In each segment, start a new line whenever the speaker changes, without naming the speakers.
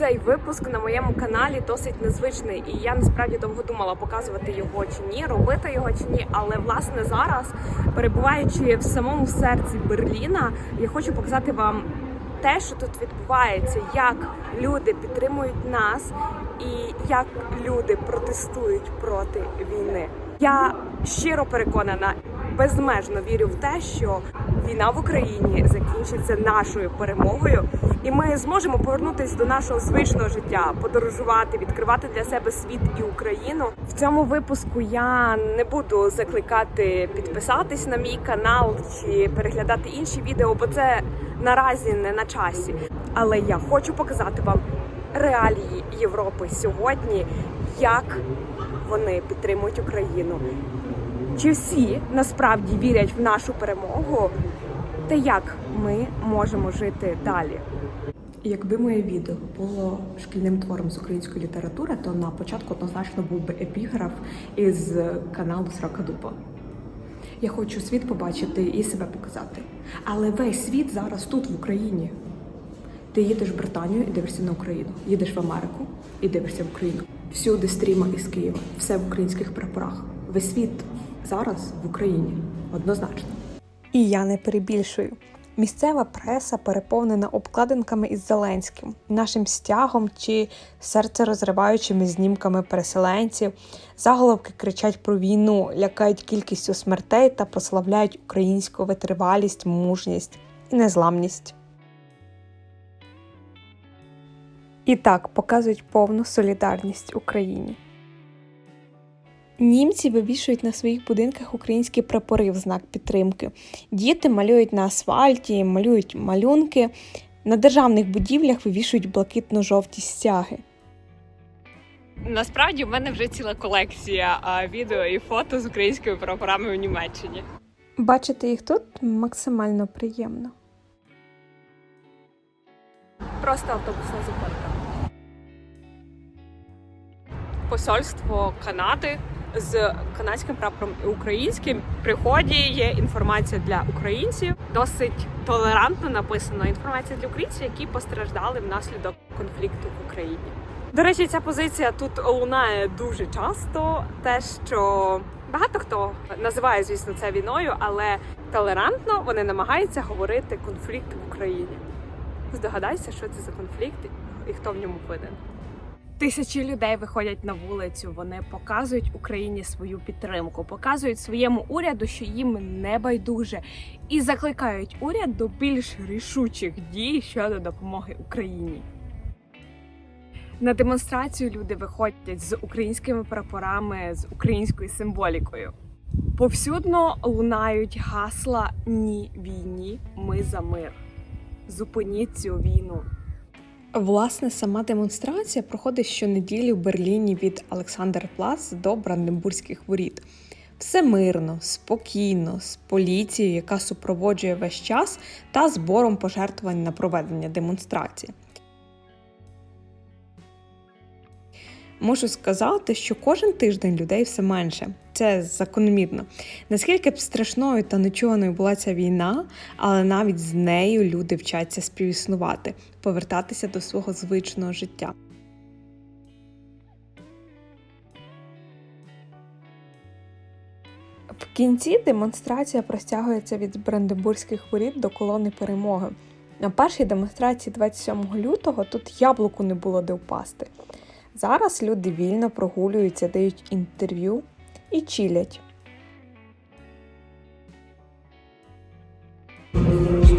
Цей випуск на моєму каналі досить незвичний, і я насправді довго думала показувати його чи ні, робити його чи ні. Але власне зараз, перебуваючи в самому серці Берліна, я хочу показати вам те, що тут відбувається, як люди підтримують нас і як люди протестують проти війни. Я щиро переконана, безмежно вірю в те, що війна в Україні закінчиться нашою перемогою, і ми зможемо повернутися до нашого звичного життя, подорожувати, відкривати для себе світ і Україну. В цьому випуску я не буду закликати підписатись на мій канал чи переглядати інші відео, бо це наразі не на часі. Але я хочу показати вам реалії Європи сьогодні, як вони підтримують Україну. Чи всі насправді вірять в нашу перемогу, та як ми можемо жити далі? Якби моє відео було шкільним твором з української літератури, то на початку однозначно був би епіграф із каналу Срока Дуба. Я хочу світ побачити і себе показати. Але весь світ зараз тут, в Україні. Ти їдеш в Британію і дивишся на Україну. Їдеш в Америку і дивишся в Україну. Всюди стріма із Києва, все в українських прапорах. Весь світ зараз в Україні. Однозначно.
І я не перебільшую. Місцева преса переповнена обкладинками із Зеленським, нашим стягом чи серцерозриваючими знімками переселенців. Заголовки кричать про війну, лякають кількістю смертей та прославляють українську витривалість, мужність і незламність. І так показують повну солідарність Україні. Німці вивішують на своїх будинках українські прапори в знак підтримки. Діти малюють на асфальті, малюють малюнки. На державних будівлях вивішують блакитно-жовті стяги.
Насправді в мене вже ціла колекція відео і фото з українськими прапорами в Німеччині.
Бачити їх тут максимально приємно.
Просто автобусна зупинка. Посольство Канади з канадським прапором і українським. При є інформація для українців. Досить толерантно написано інформація для українців, які постраждали внаслідок конфлікту в Україні. До речі, ця позиція тут лунає дуже часто. Те, що багато хто називає, звісно, це війною, але толерантно вони намагаються говорити конфлікт в Україні. Здогадайся, що це за конфлікт і хто в ньому винен. Тисячі людей виходять на вулицю. Вони показують Україні свою підтримку, показують своєму уряду, що їм не байдуже, і закликають уряд до більш рішучих дій щодо допомоги Україні. На демонстрацію люди виходять з українськими прапорами, з українською символікою. Повсюдно лунають гасла Ні війні, ми за мир. Зупиніть цю війну.
Власне, сама демонстрація проходить щонеділі в Берліні від Олександр-Плац до Бранденбурзьких воріт. Все мирно, спокійно, з поліцією, яка супроводжує весь час, та збором пожертвувань на проведення демонстрації. Можу сказати, що кожен тиждень людей все менше. Це закономірно. Наскільки б страшною та нечуваною була ця війна, але навіть з нею люди вчаться співіснувати, повертатися до свого звичного життя. В кінці демонстрація простягується від Бранденбурзьких воріт до колони перемоги. На першій демонстрації 27 лютого тут яблуку не було де впасти. Зараз люди вільно прогулюються, дають інтерв'ю і чилять.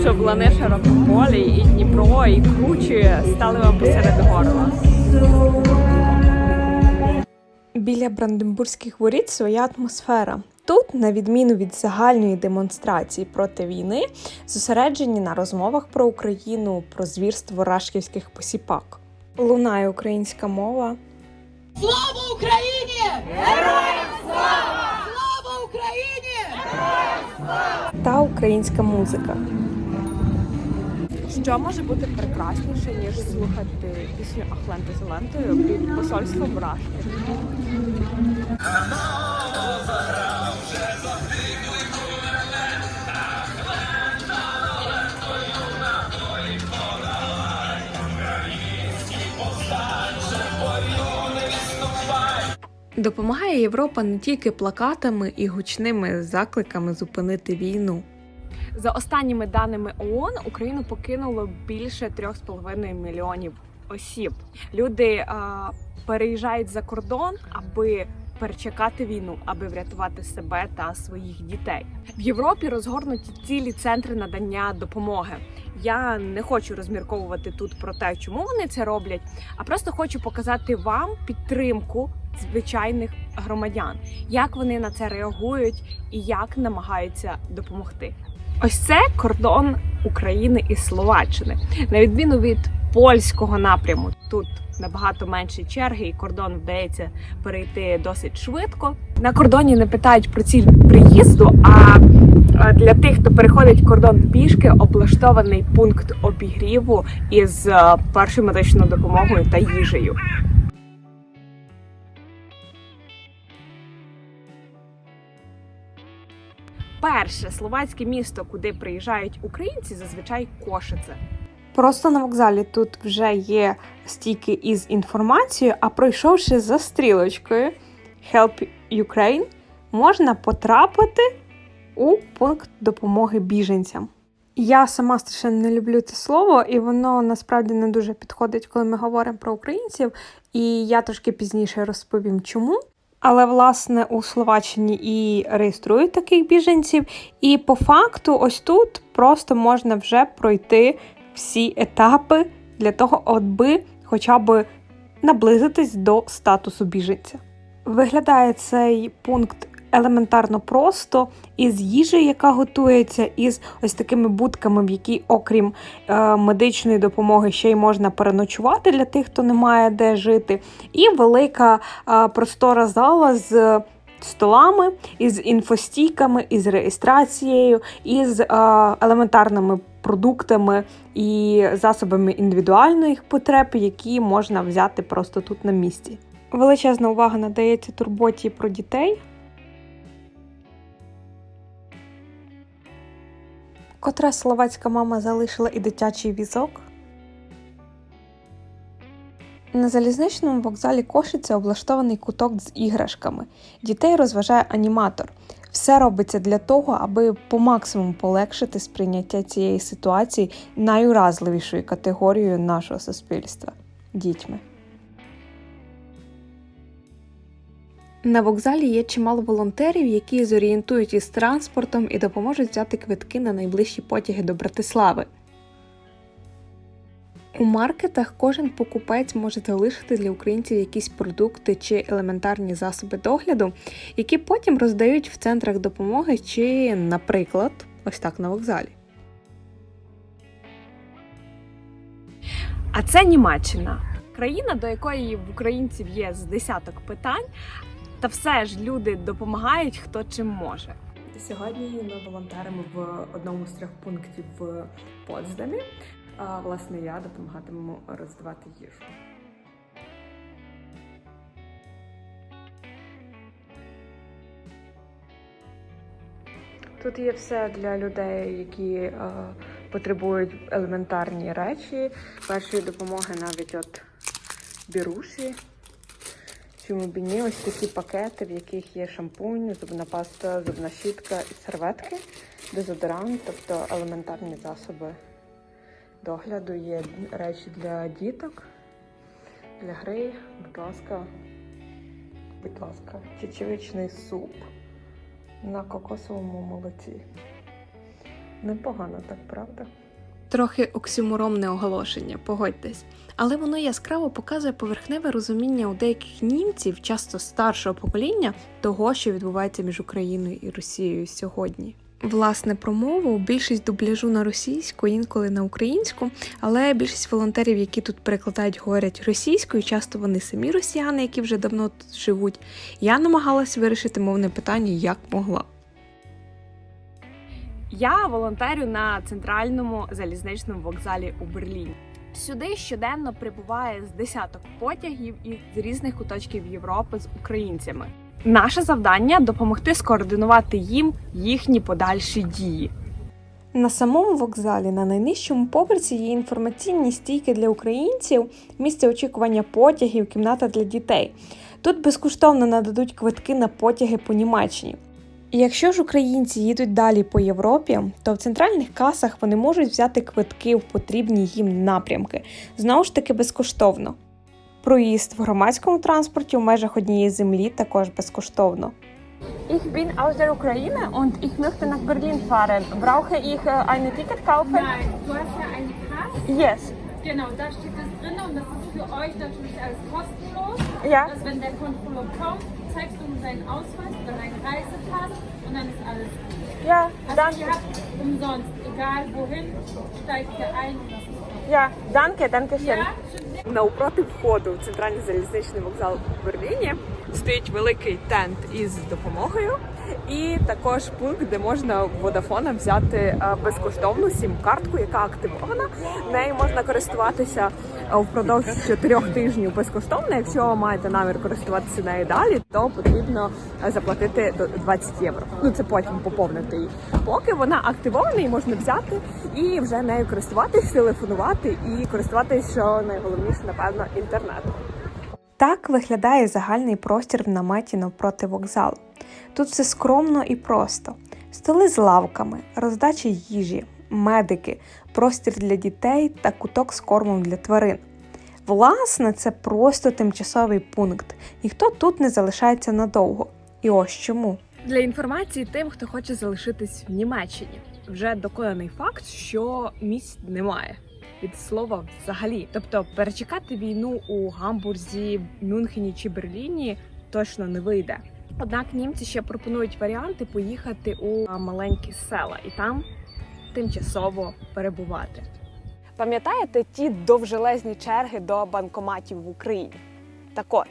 Щоб лани широкополі, і Дніпро, і Кручі стали вам посеред горла.
Біля Бранденбурзьких воріт своя атмосфера. Тут, на відміну від загальної демонстрації проти війни, зосереджені на розмовах про Україну, про звірство рашківських посіпак. Лунає українська мова,
Слава Україні! Героям!
Та українська музика.
Що може бути прекрасніше, ніж слухати пісню Ахленти Зелентою під посольством Рашки? Допомагає Європа не тільки плакатами і гучними закликами зупинити війну.
За останніми даними ООН Україну покинуло більше 3,5 мільйонів осіб. Люди а, переїжджають за кордон, аби перечекати війну, аби врятувати себе та своїх дітей. В Європі розгорнуті цілі центри надання допомоги. Я не хочу розмірковувати тут про те, чому вони це роблять, а просто хочу показати вам підтримку звичайних громадян, як вони на це реагують і як намагаються допомогти. Ось це кордон України і Словаччини. На відміну від польського напряму, тут набагато менші черги, і кордон вдається перейти досить швидко. На кордоні не питають про ціль приїзду. А для тих, хто переходить кордон пішки, облаштований пункт обігріву із е, першою медичною допомогою та їжею. Перше словацьке місто, куди приїжджають українці, зазвичай Кошице.
Просто на вокзалі тут вже є стійки із інформацією, а пройшовши за стрілочкою Help Ukraine, можна потрапити у пункт допомоги біженцям. Я сама страшенно не люблю це слово, і воно насправді не дуже підходить, коли ми говоримо про українців. І я трошки пізніше розповім, чому. Але власне у Словаччині і реєструють таких біженців, і по факту, ось тут просто можна вже пройти всі етапи для того, аби хоча б наблизитись до статусу біженця. Виглядає цей пункт елементарно просто із їжею, яка готується, із ось такими будками, в які, окрім е, медичної допомоги, ще й можна переночувати для тих, хто не має де жити, і велика е, простора зала з. Столами із інфостійками, із реєстрацією, із е, елементарними продуктами і засобами індивідуальних потреб, які можна взяти просто тут на місці. Величезна увага надається турботі про дітей. Котра словацька мама залишила і дитячий візок. На залізничному вокзалі Кошиця облаштований куток з іграшками. Дітей розважає аніматор. Все робиться для того, аби по максимуму полегшити сприйняття цієї ситуації найуразливішою категорією нашого суспільства дітьми. На вокзалі є чимало волонтерів, які зорієнтують із транспортом і допоможуть взяти квитки на найближчі потяги до Братислави. У маркетах кожен покупець може залишити для українців якісь продукти чи елементарні засоби догляду, які потім роздають в центрах допомоги чи, наприклад, ось так на вокзалі.
А це Німеччина, країна, до якої в українців є з десяток питань, та все ж люди допомагають хто чим може.
Сьогодні ми волонтеримо в одному з трьох пунктів в Потсдамі. А, власне, я допомагатиму роздавати їжу. Тут є все для людей, які е, потребують елементарні речі, першої допомоги навіть от біруші. Чому б і ось такі пакети, в яких є шампунь, зубна паста, зубна щітка і серветки, дезодорант, тобто елементарні засоби догляду. Є речі для діток, для гри. Будь ласка, будь ласка, чечевичний суп на кокосовому молоці. Непогано так, правда? Трохи оксюморомне оголошення, погодьтесь. Але воно яскраво показує поверхневе розуміння у деяких німців, часто старшого покоління, того, що відбувається між Україною і Росією сьогодні. Власне, промову більшість дубляжу на російську, інколи на українську, але більшість волонтерів, які тут перекладають, говорять російською, часто вони самі росіяни, які вже давно тут живуть. Я намагалась вирішити мовне питання як могла.
Я волонтерю на центральному залізничному вокзалі у Берліні. Сюди щоденно прибуває з десяток потягів із різних куточків Європи з українцями. Наше завдання допомогти скоординувати їм їхні подальші дії.
На самому вокзалі на найнижчому поверсі є інформаційні стійки для українців, місце очікування потягів, кімната для дітей. Тут безкоштовно нададуть квитки на потяги по Німеччині. І якщо ж українці їдуть далі по Європі, то в центральних касах вони можуть взяти квитки в потрібні їм напрямки, знову ж таки безкоштовно. Проїзд в громадському транспорті в межах однієї землі також безкоштовно.
Ich bin aus der Ukraine und ich möchte nach Berlin fahren. Brauche ich äh, ein Ticket kaufen?
Nein, du hast ja eine Karte.
Yes.
Genau, da steht es drin und das ist für euch natürlich alles kostenlos.
Ja.
Dass wenn der Kontrolleur kommt, zeigst du ihm deinen Ausweis oder deinen Reisepass und dann ist alles gut.
Ja,
Also danke. ihr habt umsonst, egal wohin, steigt ihr ein und das ist gut.
данке, danke, danke schön.
Ja, schön.
Навпроти входу в центральний залізничний вокзал в Берліні стоїть великий тент із допомогою, і також пункт, де можна в Vodafone взяти е, безкоштовну сім-картку, яка активована. Нею можна користуватися впродовж чотирьох тижнів безкоштовно. Якщо маєте намір користуватися нею далі, то потрібно е, заплатити до 20 євро. Ну це потім поповнити її. Поки вона активована, її можна взяти і вже нею користуватись, телефонувати і користуватись, що найголовніше, напевно, інтернетом.
Так виглядає загальний простір в наметі навпроти вокзалу. Тут все скромно і просто: столи з лавками, роздача їжі, медики, простір для дітей та куток з кормом для тварин. Власне, це просто тимчасовий пункт. Ніхто тут не залишається надовго. І ось чому.
Для інформації тим, хто хоче залишитись в Німеччині, вже доконаний факт, що місць немає. Від слова взагалі, тобто перечекати війну у Гамбурзі, Мюнхені чи Берліні точно не вийде. Однак німці ще пропонують варіанти поїхати у маленькі села і там тимчасово перебувати. Пам'ятаєте ті довжелезні черги до банкоматів в Україні? Так от,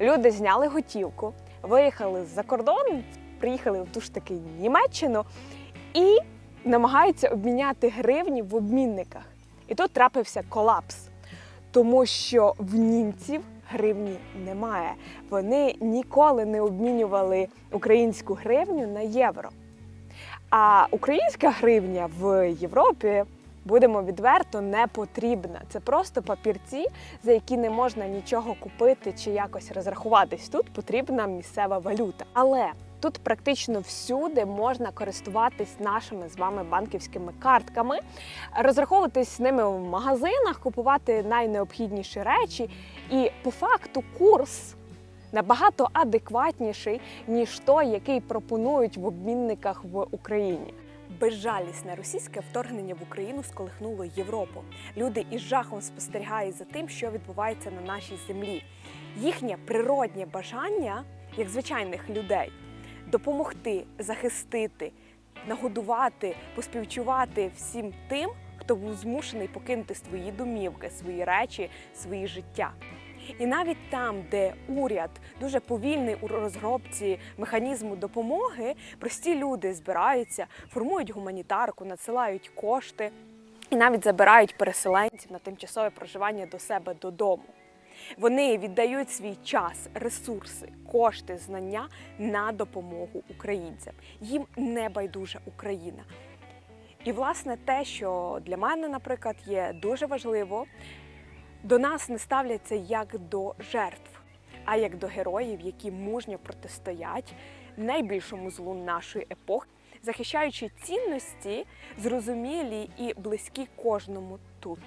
люди зняли готівку, виїхали за кордон, приїхали в ту ж таки Німеччину і намагаються обміняти гривні в обмінниках. І тут трапився колапс, тому що в німців гривні немає. Вони ніколи не обмінювали українську гривню на євро. А українська гривня в Європі, будемо відверто, не потрібна. Це просто папірці, за які не можна нічого купити чи якось розрахуватись. Тут потрібна місцева валюта. Але тут практично всюди можна користуватись нашими з вами банківськими картками, розраховуватись з ними в магазинах, купувати найнеобхідніші речі. І по факту курс набагато адекватніший, ніж той, який пропонують в обмінниках в Україні. Безжалісне російське вторгнення в Україну сколихнуло Європу. Люди із жахом спостерігають за тим, що відбувається на нашій землі. Їхнє природнє бажання, як звичайних людей, допомогти, захистити, нагодувати, поспівчувати всім тим, хто був змушений покинути свої домівки, свої речі, свої життя. І навіть там, де уряд дуже повільний у розробці механізму допомоги, прості люди збираються, формують гуманітарку, надсилають кошти і навіть забирають переселенців на тимчасове проживання до себе додому. Вони віддають свій час, ресурси, кошти, знання на допомогу українцям. Їм не байдужа Україна. І власне те, що для мене, наприклад, є дуже важливо, до нас не ставляться як до жертв, а як до героїв, які мужньо протистоять найбільшому злу нашої епохи, захищаючи цінності, зрозумілі і близькі кожному тут.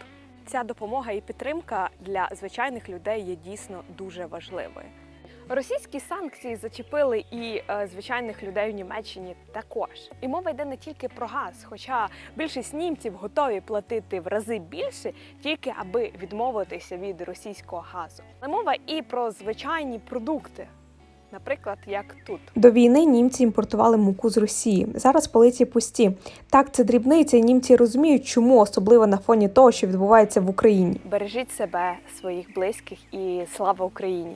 Ця допомога і підтримка для звичайних людей є дійсно дуже важливою. Російські санкції зачепили і е, звичайних людей в Німеччині також. І мова йде не тільки про газ, хоча більшість німців готові платити в рази більше, тільки аби відмовитися від російського газу. Але мова і про звичайні продукти, наприклад, як тут.
До війни німці імпортували муку з Росії. Зараз полиці пусті. Так, це дрібниця, і німці розуміють, чому особливо на фоні того, що відбувається в Україні.
Бережіть себе, своїх близьких і слава Україні!